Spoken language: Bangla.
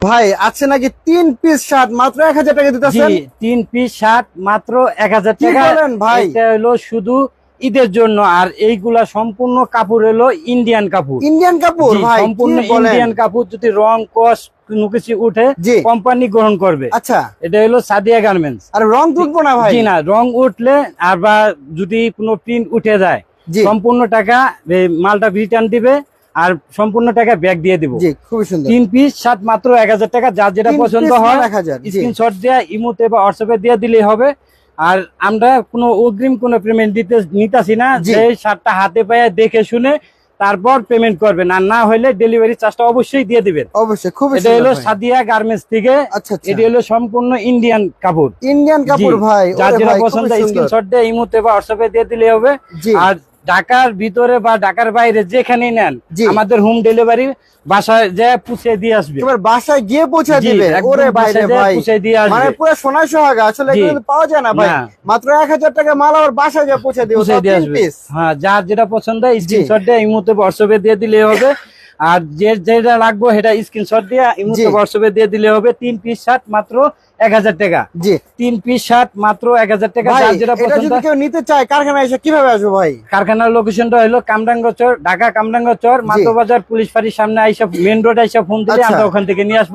ভাই আছে নাকি তিন পিস শার্ট মাত্র এক হাজার টাকা দিতেছেন? তিন পিস শার্ট মাত্র এক হাজার টাকা। ভাই? এটা হলো শুধু ঈদের জন্য আর এইগুলা সম্পূর্ণ কাপড় হলো ইন্ডিয়ান কাপড়। ইন্ডিয়ান কাপড় ভাই সম্পূর্ণ ইন্ডিয়ান কাপড় যদি রং কস কোনো কিছু উঠে। কোম্পানি গ্রহণ করবে। আচ্ছা। এটা হলো সাদিয়া গার্মেন্টস আর রং তুলবো না ভাই? না রং উঠলে আর বা যদি কোনো প্রিন্ট উঠে যায় সম্পূর্ণ টাকা মালটা রিটার্ন দিবে আর সম্পূর্ণ টাকা ব্যাগ দিয়ে দিব। খুবই সুন্দর। তিন পিস সাত মাত্র এক হাজার টাকা যার যেটা পছন্দ হয় মাত্র 1000 জি। স্ক্রিনশট দেওয়া ইমোতে বা হোয়াটসঅ্যাপে দিয়ে দিলেই হবে। আর আমরা কোনো অগ্রিম কোনো পেমেন্ট দিতে নিতেছি না। যে শার্টটা হাতে পায়ে দেখে শুনে তারপর পেমেন্ট করবেন। আর না হলে ডেলিভারি চার্জটা অবশ্যই দিয়ে দিবেন। অবশ্যই খুবই এটা হলো সাদিয়া গার্মেন্টস থেকে। আচ্ছা আচ্ছা। এটি হলো সম্পূর্ণ ইন্ডিয়ান কাপড়। ইন্ডিয়ান কাপড় ভাই। যার যেটা পছন্দ। স্ক্রিনশট দিয়ে ইমোতে বা হোয়াটসঅ্যাপে দিয়ে দিলে হবে। আর ঢাকার ভিতরে বা ঢাকার বাইরে যেখানে নেন। আমাদের হোম ডেলিভারি বাসায় যে পুষে দিয়ে আসবে। এবার বাসায় গিয়ে পৌঁছে দিবে? একদম ওরে ভাই রে বাসায় যেয়ে ভাই। পুষে দিয়ে আসবে। মানে পুরো সোনা সোহাগা আসলে কিন্তু পাওয়া যায় না ভাই। মাত্র এক হাজার টাকা মাল আবার বাসায় গিয়ে পৌঁছে পুষে দিয়ে আসবে। হ্যাঁ যার যেটা পছন্দ স্ক্রিনশট এই ইমোতে হোয়াটসঅ্যাপে দিয়ে দিলে হবে। আর যে যেটা লাগবো সেটা স্ক্রিনশট দিয়ে ইমোতে। হোয়াটসঅ্যাপে দিয়ে দিলে হবে তিন পিস শার্ট মাত্র এক হাজার টাকা। জি। তিন পিস শার্ট মাত্র এক হাজার টাকা। যেটা পছন্দ যদি কেউ নিতে চায় কারখানা এসে কীভাবে আসব ভাই? কারখানার লোকেশনটা হলো কামরাঙ্গ চর ঢাকা কামরাঙ্গ চর মাত্র বাজার পুলিশ ফাঁড়ির সামনে আইসা মেন রোড আইসা ফোন দিলে আচ্ছা। আমরা ওখান থেকে নিয়ে আসব।